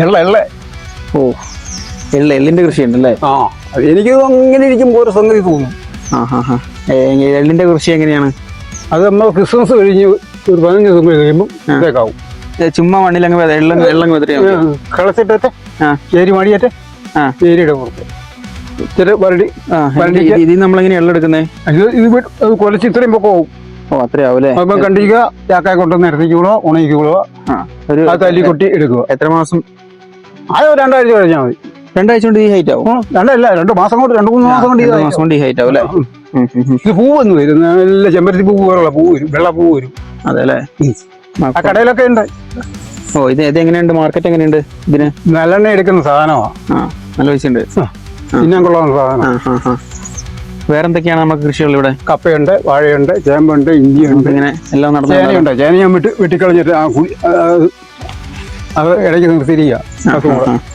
എള്ള എള്ള. ഓ എള്ള എള്ളിന്റെ കൃഷി ഉണ്ടല്ലേ ആ എനിക്ക് അങ്ങനെ ഇരിക്കുമ്പോൾ ഒരു സംഗതി തോന്നും. ആ ഹാ ഹാ എള്ളിന്റെ കൃഷി എങ്ങനെയാണ്? അത് നമ്മൾ ക്രിസ്മസ് കഴിഞ്ഞ് ഒരു പതിനഞ്ച് ദിവസം കഴിയുമ്പോൾ ഇതേക്കാവും. ചുമ്മാ മണ്ണിലങ്ങ് അങ്ങ് വെള്ളം മതി. കളച്ചിട്ടേ ചേരി മടിയേറ്റെ. ചേരിയുടെ പുറത്ത്. ഇച്ചിരി വരടി ഇതിൽ നമ്മളെങ്ങനെ എള്ളം എടുക്കുന്നേ? ഇത് കൊലച്ച് ഇത്രയും പൊക്കം ആവും ഓ അത്രയാവും അല്ലേ അപ്പം കണ്ടിരിക്കുക ചാക്കായ കൊണ്ടുവന്ന് ഇറത്തിക്കൊള്ളുക ഉണങ്ങിക്കൊള്ളുക ആ ഒരു ആ തല്ലി കൊട്ടി എടുക്കുക. എത്ര മാസം അത് രണ്ടാഴ്ച കഴിഞ്ഞാൽ മതി. രണ്ടാഴ്ച കൊണ്ട് ഈ ഹൈറ്റ് ആവും? രണ്ടല്ല രണ്ട് മാസം കൊണ്ട് രണ്ട് മൂന്ന് മാസം കൊണ്ട് മാസം കൊണ്ട് ഈ ഹൈറ്റ് ആവും അല്ലേ. ഇത് പൂവൊന്നും വരും. നല്ല ചെമ്പരത്തി പൂ പോലുള്ള പൂ വരും. വെള്ള പൂ വരും. അതെ അല്ലേ? ആ കടയിലൊക്കെ ഉണ്ട്. ഓ ഇത് ഇത് എങ്ങനെയുണ്ട്? മാർക്കറ്റ് എങ്ങനെയുണ്ട് ഇതിന്? നല്ലെണ്ണ എടുക്കുന്ന സാധനമാണ് നല്ല പൈസ പിന്നെ കൊള്ളാവുന്ന സാധനം വേറെന്തൊക്കെയാണ് നമുക്ക് കൃഷികൾ ഇവിടെ? കപ്പയുണ്ട് വാഴയുണ്ട് ചേമ്പുണ്ട് ഇഞ്ചിയുണ്ട്. ഇങ്ങനെ എല്ലാം നടന്നു ചേനയുണ്ട്. ചേന ഞാൻ വെട്ടി വെട്ടിക്കളഞ്ഞിട്ട് അത് ഇടയ്ക്ക് നിർത്തിയിരിക്കുക.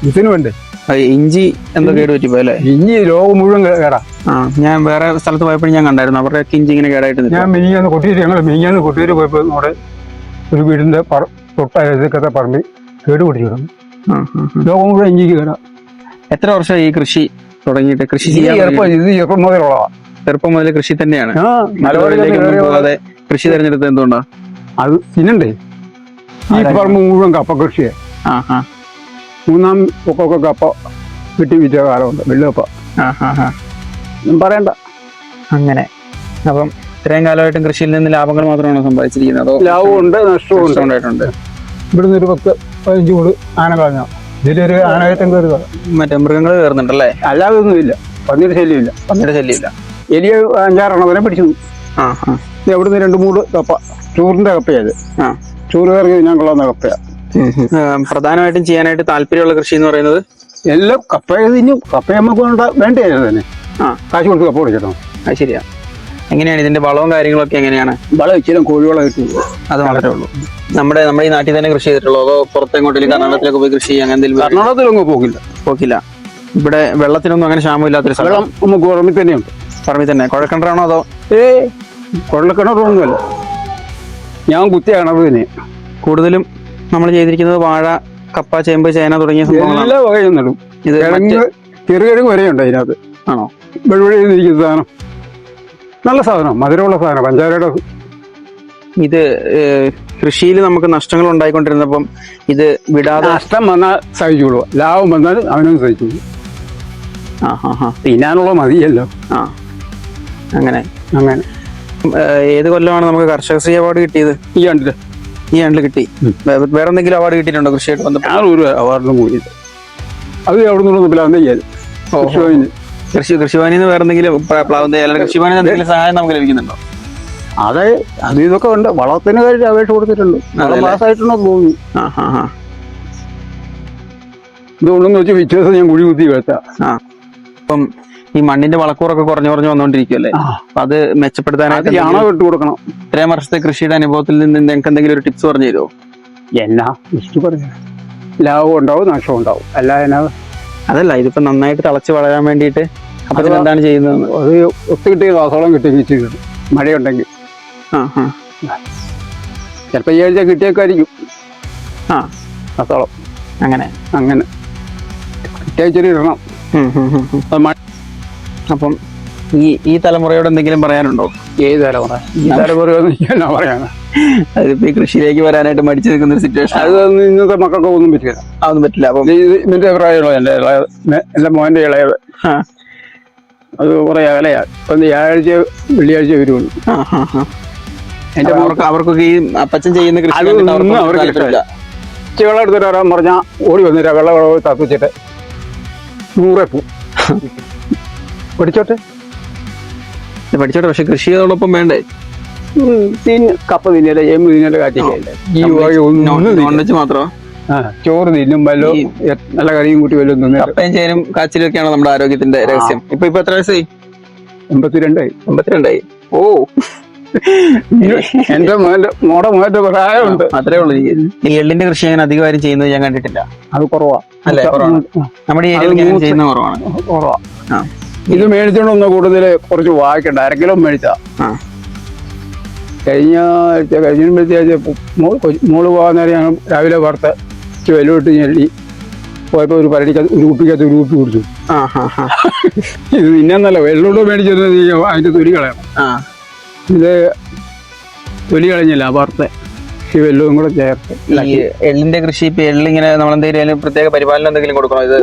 ഇതിനു വേണ്ടേ? ഇഞ്ചി എന്തോ കേട് പറ്റിപ്പോ അല്ലേ ഇഞ്ചി ലോകം മുഴുവൻ കേടാ. ഞാൻ വേറെ സ്ഥലത്ത് പോയപ്പോഴും ഞാൻ കണ്ടായിരുന്നു. അവരുടെ ഇഞ്ചി ഇങ്ങനെ കേടായിട്ട് ഞാൻ മിനിഞ്ഞാന്ന് കൊട്ടിയൂര് ഞങ്ങൾ മിനിഞ്ഞാന്ന് കൊട്ടിയൂര് പോയപ്പോൾ നമ്മുടെ ഒരു വീടിന്റെ പറ- തൊട്ടയക്കത്തെ പറമ്പിൽ കേട് പിടിച്ചു. ലോകം മുഴുവൻ ഇഞ്ചിക്ക് കേടാ. എത്ര വർഷം ഈ കൃഷി തുടങ്ങിയിട്ട്? കൃഷി ഇത് ചെറുപ്പം മുതലുള്ളതാ. ചെറുപ്പം മുതൽ കൃഷി തന്നെയാണ്. കൃഷി തെരഞ്ഞെടുത്തത് എന്തുകൊണ്ടാ? അത് തിന്നണ്ടേ? ഈ പറമ്പ് മുഴുവൻ കപ്പ കൃഷിയെ ആ ആ. മൂന്നാം ഒക്കെ കപ്പ കിട്ടി വിറ്റ കാലമുണ്ട് വെള്ളുകപ്പ പറയണ്ട. അങ്ങനെ. അപ്പം ഇത്രയും കാലമായിട്ടും കൃഷിയിൽ നിന്ന് ലാഭങ്ങൾ മാത്രമാണോ സമ്പാദിച്ചിരിക്കുന്നത്? അതോ ലാഭമുണ്ട് നഷ്ടവും ഉണ്ടായിട്ടുണ്ട് ഇവിടുന്ന് ഒരു പത്ത് പതിനഞ്ച് കൂട് ആന കളഞ്ഞ. ഇതിലൊരു ആനകയറ്റം കയറുക മറ്റേ മൃഗങ്ങൾ കയറുന്നുണ്ടല്ലേ? അല്ലാതെ ഒന്നുമില്ല പന്നിയുടെ ശല്യമില്ല. പന്നിയുടെ ശല്യമില്ല. എലിയ അഞ്ചാറെണ്ണം വരെ പിടിച്ചു. ആ ആ. ഇത് അവിടുന്ന് രണ്ട് മൂട് കപ്പ. ചൂറിന്റെ കപ്പയത് ആ. കയറി ഞാൻ കൊള്ളാവുന്ന കപ്പയാ. പ്രധാനമായിട്ടും ചെയ്യാനായിട്ട് താല്പര്യമുള്ള കൃഷി എന്ന് പറയുന്നത്? എല്ലാം കപ്പ തിന്നും കപ്പ നമുക്ക് വേണ്ട തന്നെ. ആ. കാശ് കൊടുത്ത് കപ്പ കൊടുക്കണം അത് ശരിയാ. എങ്ങനെയാണ് ഇതിന്റെ വളവും കാര്യങ്ങളൊക്കെ എങ്ങനെയാണ്? വളം ഇച്ചിരി കോഴിവളം കിട്ടി അത് വളരെ ഉള്ളൂ. നമ്മുടെ നമ്മുടെ ഈ നാട്ടിൽ തന്നെ കൃഷി ചെയ്തിട്ടുള്ളൂ അതോ പുറത്തെങ്ങോട്ടെങ്കിലും കർണാടകത്തിലൊക്കെ പോയി കൃഷി ചെയ്യാൻ എന്തെങ്കിലും കർണാടകത്തിലൊന്നും പോകില്ല. പോക്കില്ല. ഇവിടെ വെള്ളത്തിനൊന്നും അങ്ങനെ ക്ഷാമമില്ലാത്തൊരു സ്ഥലം. വെള്ളം നമുക്ക് ഉറമി തന്നെയുണ്ട്. പറമ്പിൽ തന്നെ. കുഴക്കണ്ടറാണോ അതോ? ഏ കൊള്ളക്കിണറൊന്നുമല്ല ഞാൻ കുത്തിയ കിണറ് തന്നെ കൂടുതലും നമ്മൾ ചെയ്തിരിക്കുന്നത് വാഴ കപ്പ ചേമ്പ് ചേന തുടങ്ങിയ സംഭവങ്ങളാണ്. എല്ലാ വകയും നടും. ഇത് കിഴങ്ങ് ചെറുകിഴങ്ങ് വരെയുണ്ട് അതിനകത്ത്. ആണോ? വെഴുവഴി ചെയ്തിരിക്കുന്ന സാധനം. നല്ല സാധനം മധുരമുള്ള സാധനം പഞ്ചാരയുടെ ഇത് കൃഷിയിൽ നമുക്ക് നഷ്ടങ്ങൾ ഉണ്ടായിക്കൊണ്ടിരുന്നപ്പം ഇത് വിടാതെ നഷ്ടം വന്നാൽ സഹിച്ചോളൂ. ലാഭം വന്നാൽ അവനും സഹിച്ചോളൂ. ആ ഹാ ഹാ തിന്നാനുള്ള മതിയല്ലോ. ആ അങ്ങനെ. അങ്ങനെ. ഏത് കൊല്ലമാണ് നമുക്ക് കർഷകശ്രീ അവാർഡ് കിട്ടിയത്? ഈ ആണ്ടിൽ. ഈ ആണ്ടിൽ കിട്ടി. വേറെ എന്തെങ്കിലും അവാർഡ് കിട്ടിയിട്ടുണ്ടോ കൃഷിയായിട്ട് ബന്ധപ്പെട്ട്? ഞാൻ ഒരു അവാർഡും കൂടി അത് അവിടെ പ്ലാൻ ചെയ്യാൻ കൃഷി കൃഷിഭവനിൽ നിന്ന് വേറെ എന്തെങ്കിലും പ്ല- പ്ലാവ് കൃഷിഭവനിൽ എന്തെങ്കിലും സഹായം നമുക്ക് ലഭിക്കുന്നുണ്ടോ? അതെ അത് ഇതൊക്കെ ഉണ്ട്. വളത്തിന് കാര്യം അപേക്ഷ കൊടുത്തിട്ടുണ്ട്? പാസ്സായിട്ടുണ്ടോ ആ ഇതുകൊണ്ടെന്ന് വെച്ച് വിശ്വാസം ഞാൻ കുഴി കുത്തി വെച്ചാ. ആ. അപ്പം ഈ മണ്ണിന്റെ വളക്കൂറൊക്കെ കുറഞ്ഞു കുറഞ്ഞു വന്നുകൊണ്ടിരിക്കുമല്ലേ അപ്പൊ അത് മെച്ചപ്പെടുത്താനായിട്ട് ചാണകം ഇട്ട് കൊടുക്കണം ഇത്രയും വർഷത്തെ കൃഷിയുടെ അനുഭവത്തിൽ നിന്ന് നിങ്ങൾക്ക് എന്തെങ്കിലും ഒരു ടിപ്സ് പറഞ്ഞു തരുമോ? എല്ലാ ഇഷ്ടം പറഞ്ഞു ലാഭം ഉണ്ടാവും നഷ്ടം ഉണ്ടാവും. അല്ല എന്നാ? അതല്ല ഇതിപ്പോ നന്നായിട്ട് തിളച്ച് വളരാൻ വേണ്ടിയിട്ട് അപ്പൊ എന്താണ് ചെയ്യുന്നത് അത് ഒത്തു കിട്ടിയ വാസോളം കിട്ടി കിട്ടും മഴയുണ്ടെങ്കിൽ. ആ ആ. ചിലപ്പോൾ ഈ ആഴ്ച കിട്ടിയൊക്കെ ആയിരിക്കും ആ. രാസവളം അങ്ങനെ. അങ്ങനെ. കിട്ടിയച്ചിരി ഇടണം. അപ്പം ഈ ഈ തലമുറയോട് എന്തെങ്കിലും പറയാനുണ്ടോ? ഏത് തലമുറ? ഈ തലമുറ എന്നാ പറയാനാ? അതിപ്പോ ഈ കൃഷിയിലേക്ക് വരാനായിട്ട് മടിച്ചു നിൽക്കുന്ന ഒരു സിറ്റുവേഷൻ അത് ഇന്നത്തെ മക്കൾക്ക് ഒന്നും പറ്റില്ല. അതൊന്നും പറ്റില്ല. അപ്പം നിന്റെ ഇതിന്റെ അഭിപ്രായമുള്ള എന്റെ എന്റെ മോന്റെ എന്റെ മോന്റെ ഇളയത് അത് കുറെ അകലെയാ ഇപ്പം വ്യാഴാഴ്ച വെള്ളിയാഴ്ച വരുള്ളൂ. എന്റെ. എന്റെ അപ്പൊ അവർക്കൊക്കെ ഈ അപ്പച്ചൻ ചെയ്യുന്ന കൃഷി അവർക്ക്. വെള്ളം എടുത്തിട്ട് വരാൻ പറഞ്ഞാൽ ഓടി വന്നിട്ട് വെള്ളം വെള്ളം തപ്പിച്ചിട്ട് നൂറെ പോ. പഠിച്ചോട്ടെ? പഠിച്ചോട്ടെ പക്ഷെ കൃഷിയോടൊപ്പം വേണ്ടേ? കപ്പ തിന്നല ചേമ്പ് തിന്നല കാറ്റിക്കല്ലേ ഈ വക ഒന്നും നോൺ വെജ് മാത്രമോ? ആ ചോറ് തിന്നും വല്ലോ നല്ല കറിയും കൂട്ടി വല്ലതും തിന്നിട്ട്. കപ്പയും ചേനും കാച്ചിലും ഒക്കെയാണ് നമ്മുടെ ആരോഗ്യത്തിന്റെ രഹസ്യം? ഇപ്പൊ ഇപ്പൊ എത്ര വയസ്സായി? എൺപത്തിരണ്ടായി. എൺപത്തിരണ്ടായി. ഓ. എന്റെ മോടെ മോന്റെ പ്രായമുണ്ട്. അത്രേ ഉള്ളൂ. ഈ- എള്ളിന്റെ കൃഷി അങ്ങനെ അധികം ആരും ചെയ്യുന്നത് ഞാൻ കണ്ടിട്ടില്ല. അത് കുറവാ. അല്ലേ, നമ്മുടെ ഈ ചെയ്യുന്ന കുറവാണ്. കുറവാ. ഇത് മേടിച്ചോണ്ട് വന്ന കൂടുതൽ കുറച്ച് വായിക്കണ്ട. അര കിലോ മേടിച്ചാ. കഴിഞ്ഞ ആഴ്ച കഴിഞ്ഞ ആഴ്ച മോൾ പോകാൻ നേരം ഞാൻ രാവിലെ വറുത്ത് ഇച്ചിരി ഞെല്ലി പോയപ്പോൾ പോയപ്പോ ഒരു പരടിക്കകത്ത് ഒരു കുപ്പിക്കകത്ത് ഒരു കുപ്പി കുടിച്ചു ഇത് ഇന്നല്ല വെള്ളോട് മേടിച്ചത് അതിന്റെ തൊലി കളയണം ഇത് തൊലി കളഞ്ഞില്ല അപ്പുറത്തെ ഈ വെല്ലവും കൂടെ ചേർത്ത് എല്ലിന്റെ എള്ളിന്റെ കൃഷി ഇപ്പൊ എള്ളിങ്ങനെ നമ്മൾ എന്തെങ്കിലും പ്രത്യേക പരിപാലനം എന്തെങ്കിലും കൊടുക്കണോ? ഇത്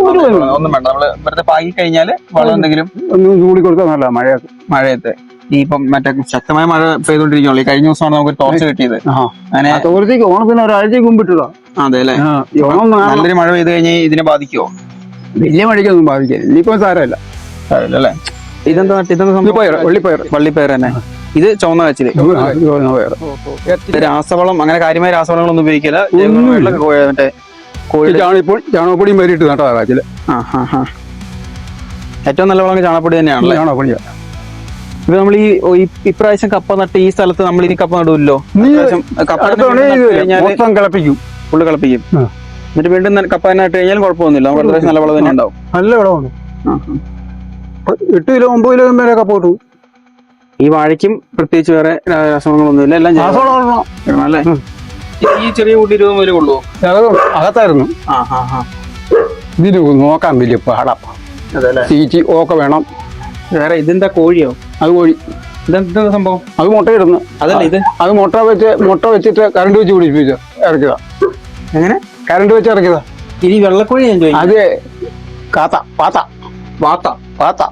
ഒന്നും വേണ്ട. നമ്മൾ വെറുതെ പാകി കഴിഞ്ഞാൽ വളം എന്തെങ്കിലും ഒന്ന് കൂടി കൊടുത്താൽ നല്ല മഴയത്ത് മഴയത്ത്. ഈ ഇപ്പം മറ്റേ ശക്തമായ മഴ പെയ്തോണ്ടിരിക്കുള്ളൂ ഈ കഴിഞ്ഞ ദിവസമാണ് നമുക്ക് ടോർച്ച് കിട്ടിയത്. അങ്ങനെ തോരത്തേക്ക് ഓണത്തിന് ഒരാഴ്ചക്ക് മുമ്പിട്ടതാ അതെ അല്ലെ? നല്ലൊരു മഴ പെയ്ത് കഴിഞ്ഞാൽ ഇതിനെ ബാധിക്കുമോ വലിയ മഴയ്ക്കൊന്നും ബാധിക്കില്ല. ഇനിയിപ്പോ സാരമില്ല. അല്ലേ? ഇതെന്താ ഇതെന്താ ഉള്ളിപ്പയർ വള്ളിപ്പയർ തന്നെ. ഇത് ചുവന്ന. ഇത് രാസവളം അങ്ങനെ കാര്യമായ രാസവളങ്ങളൊന്നും ഉപയോഗിക്കില്ല. മറ്റേ ചാണിപ്പോൾ ചാണകപ്പൊടിയും വരിയിട്ട് നട്ടതാ കാച്ചിൽ. ഏറ്റവും നല്ല വളം ചാണകപ്പൊടി തന്നെയാണ് ചാണകപ്പൊടിയാ ഇത് നമ്മൾ ഈ ഇപ്രാവശ്യം കപ്പ നട്ട് ഈ സ്ഥലത്ത് നമ്മൾ ഇനി കപ്പ നടുമല്ലോ കപ്പ മൊത്തം കിളപ്പിക്കും. ഫുള്ള് കളപ്പിക്കും. എന്നിട്ട് വീണ്ടും കപ്പ തന്നെ നട്ട് കഴിഞ്ഞാൽ കുഴപ്പമൊന്നുമില്ല. നമുക്ക് നല്ല വളം തന്നെ ഉണ്ടാവും. നല്ല വളമാണ്. എട്ട് കിലോ ഒമ്പത് കിലോ വരെയൊക്കെ പോട്ടു ഈ വാഴയ്ക്കും പ്രത്യേകിച്ച് വേറെ രാസവളങ്ങളൊന്നുമില്ല എല്ലാം രാസവളം അല്ലേ ഈ- ചെറിയ കുട്ടി ഇരുപത് മുതൽ കൊള്ളുവോ അകത്തായിരുന്നു. ഇതിന് നോക്കാൻ വലിയ പാടാ അതെ അല്ലേ വേണം. വേറെ ഇതെന്താ കോഴിയോ? അത് കോഴി. ഇതെന്താ സംഭവം? അത് മുട്ടയിടുന്നു അതല്ല ഇത്? അത് മുട്ട വെച്ച് മുട്ട വെച്ചിട്ട് കറണ്ട് വെച്ച് പിടിപ്പിച്ചു ഇറക്കിയതാ. എങ്ങനെ? കറണ്ട് വെച്ച് ഇറക്കിയതാ. ഇനി വെള്ളക്കോഴി ഞാൻ ചോദിക്കും. അത് കാത്ത പാത്ത. പാത്ത? പാത്ത.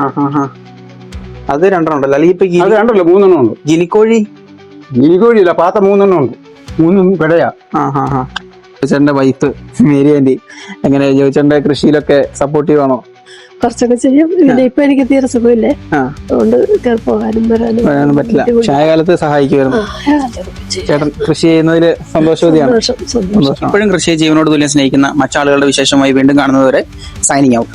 ആ ഹാ ആ. അത് രണ്ടെണ്ണം ഉണ്ടല്ലോ. അല്ലെങ്കിൽ ഇപ്പൊ അത് രണ്ടല്ലോ മൂന്നെണ്ണം ഉണ്ട്. ഗിനിക്കോഴി ഗിരികോഴിയില്ല പാത്ത മൂന്നെണ്ണം ഉണ്ട്. മൂന്നും പിടയാ ആ ജോയിച്ചേട്ടന്റെ വൈഫ് മേരി ആന്റി എങ്ങനെ ജോയിച്ചേട്ടന്റെ കൃഷിയിലൊക്കെ സപ്പോർട്ടീവ് ആണോ കുറച്ചൊക്കെ ചെയ്യും. പിന്നെ ഇപ്പൊ എനിക്ക് തീരെ സുഖമില്ലേ? ആ. അതുകൊണ്ട് കേറി പോകാനും വരാനും പറ്റില്ല. ചായകാലത്ത് പക്ഷെ ആ കാലത്ത് സഹായിക്കുമായിരുന്നു. ചേട്ടൻ കൃഷി ചെയ്യുന്നതിൽ സന്തോഷവതിയാണ്. സന്തോഷം സന്തോഷം. ഇപ്പോഴും കൃഷിയെ ജീവനോട് തുല്യം സ്നേഹിക്കുന്ന മറ്റാളുകളുടെ വിശേഷമായി വീണ്ടും കാണുന്നതുവരെ സൈനിങ് ഔട്ട്